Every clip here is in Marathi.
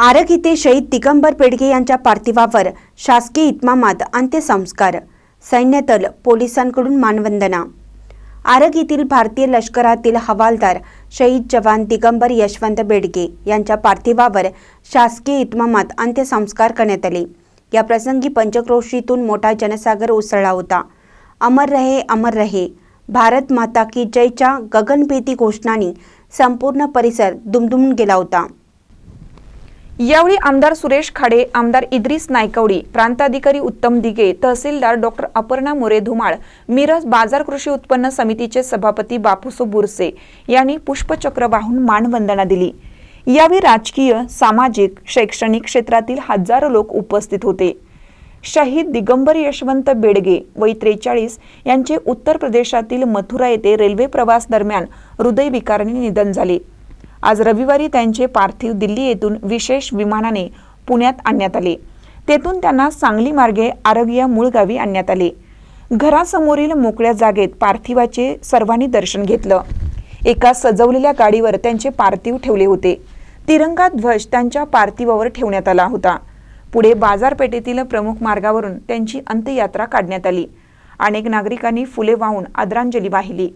आरग येथे शहीद दिगंबर पेडगे यांच्या पार्थिवावर शासकीय इतमामात अंत्यसंस्कार. सैन्यदल पोलिसांकडून मानवंदना. आरग येथील भारतीय लष्करातील हवालदार शहीद जवान दिगंबर यशवंत बेडगे यांच्या पार्थिवावर शासकीय इतमामात अंत्यसंस्कार करण्यात आले. या प्रसंगी पंचक्रोशीतून मोठा जनसागर उसळला होता. अमर रहे अमर रहे. भारत माता की जयच्या गगनभेदी घोषणांनी संपूर्ण परिसर दुमदुमून गेला होता. यावेळी आमदार सुरेश खाडे आमदार इद्रिस नायकवडी प्रांताधिकारी उत्तम दिगे तहसीलदार डॉक्टर अपर्णा मोरे धुमाळ मिरज बाजार कृषी उत्पन्न समितीचे सभापती बापूसो बुरसे यांनी पुष्पचक्र वाहून मानवंदना दिली. यावेळी राजकीय सामाजिक शैक्षणिक क्षेत्रातील हजारो लोक उपस्थित होते. शहीद दिगंबर यशवंत बेडगे वय त्रेचाळीस यांचे उत्तर प्रदेशातील मथुरा येथे रेल्वे प्रवास दरम्यान हृदयविकाराने निधन झाले. आज रविवारी त्यांचे पार्थिव दिल्ली येथून विशेष विमानाने पुण्यात आणण्यात आले. तेथून त्यांना सांगली मार्गे आरोग्य मूळ गावी आणण्यात आले. घरासमोरील मोकळ्या जागेत पार्थिवाचे सर्वांनी दर्शन घेतलं. एका सजवलेल्या गाडीवर त्यांचे पार्थिव ठेवले होते. तिरंगा ध्वज त्यांच्या पार्थिवावर ठेवण्यात आला होता. पुढे बाजारपेठेतील प्रमुख मार्गावरून त्यांची अंत्ययात्रा काढण्यात आली. अनेक नागरिकांनी फुले वाहून आदरांजली वाहिली.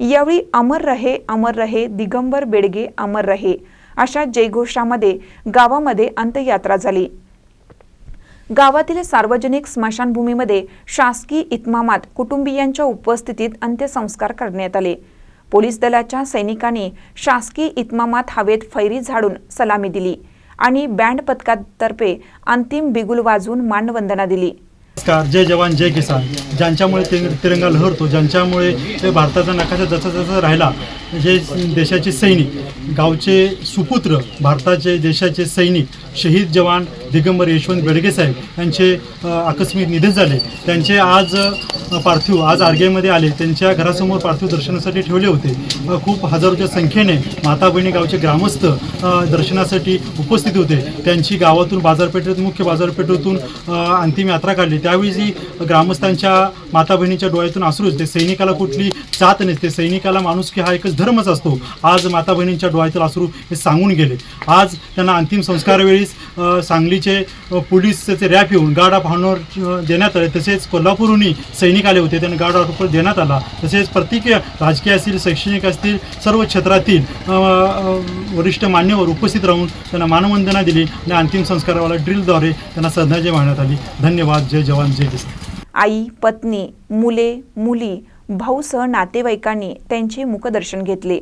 यावेळी अमर रहे अमर रहे दिगंबर बेडगे अमर रहे अशा जयघोषामध्ये गावामध्ये अंत्ययात्रा झाली. गावातील सार्वजनिक स्मशानभूमीमध्ये शासकीय इतमामात कुटुंबियांच्या उपस्थितीत अंत्यसंस्कार करण्यात आले. पोलीस दलाच्या सैनिकांनी शासकीय इतमामात हवेत फैरी झाडून सलामी दिली आणि बँड पथकातर्फे अंतिम बिगुल वाजवून मानवंदना दिली. नमस्कार जय जवान जय किसान. ज्यांच्यामुळे तिर- तिरंगा लहरतो ज्यांच्यामुळे ते भारताचा नकाशा जसा जसा राहिला जे देशाचे सैनिक गावचे सुपुत्र भारताचे देशाचे सैनिक शहीद जवान दिगंबर यशवंत बेडगे साहेब यांचे आकस्मिक निधन झाले. त्यांचे आज पार्थिव आज आरगेमध्ये आले. त्यांच्या घरासमोर पार्थिव दर्शनासाठी ठेवले होते. खूप हजारोच्या संख्येने माता बहिणी गावचे ग्रामस्थ दर्शनासाठी उपस्थित होते. त्यांची गावातून बाजारपेठेत मुख्य बाजारपेठेतून अंतिम यात्रा काढली. त्यावेळी जी ग्रामस्थांच्या माता बहिणीच्या डोळ्यातून आसरूच ते सैनिकाला कुठली जात नसते. सैनिकाला माणूस की हा एकच धर्मच असतो. आज माता बहिणींच्या डोळ्यातील अश्रू हे सांगून गेले. आज त्यांना अंतिम संस्कारवेळीस सांगलीचे अ, पोलीसचे रॅप येऊन गार्ड ऑफ ऑनर देण्यात आले. तसेच कोल्हापूरहूनही सैनिक आले होते. त्यांना गार्ड ऑफ ऑनर देण्यात आला. तसेच प्रत्येक राजकीय असतील शैक्षणिक असतील सर्व क्षेत्रातील वरिष्ठ मान्यवर उपस्थित राहून त्यांना मानवंदना दिली आणि अंतिम संस्कारावाला ड्रिलद्वारे त्यांना श्रद्धांजली वाहण्यात आली. धन्यवाद. जय जवान. जय किसान आई पत्नी मुले मुली भाऊसह नातेवाईकांनी त्यांचे मुखदर्शन घेतले.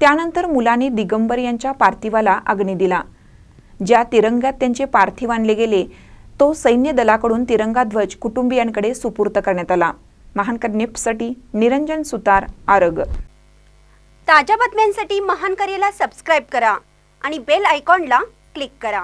त्यानंतर मुलांनी दिगंबर यांच्या पार्थिवाला अग्नी दिला. ज्या तिरंग्यात त्यांचे पार्थिव आणले गेले तो सैन्य दलाकडून तिरंगा ध्वज कुटुंबियांकडे सुपूर्त करण्यात आला. महानकर निपसाठी निरंजन सुतार आरग. ताज्या बातम्यांसाठी महानकरेला सबस्क्राईब करा आणि बेल आयकॉनला क्लिक करा.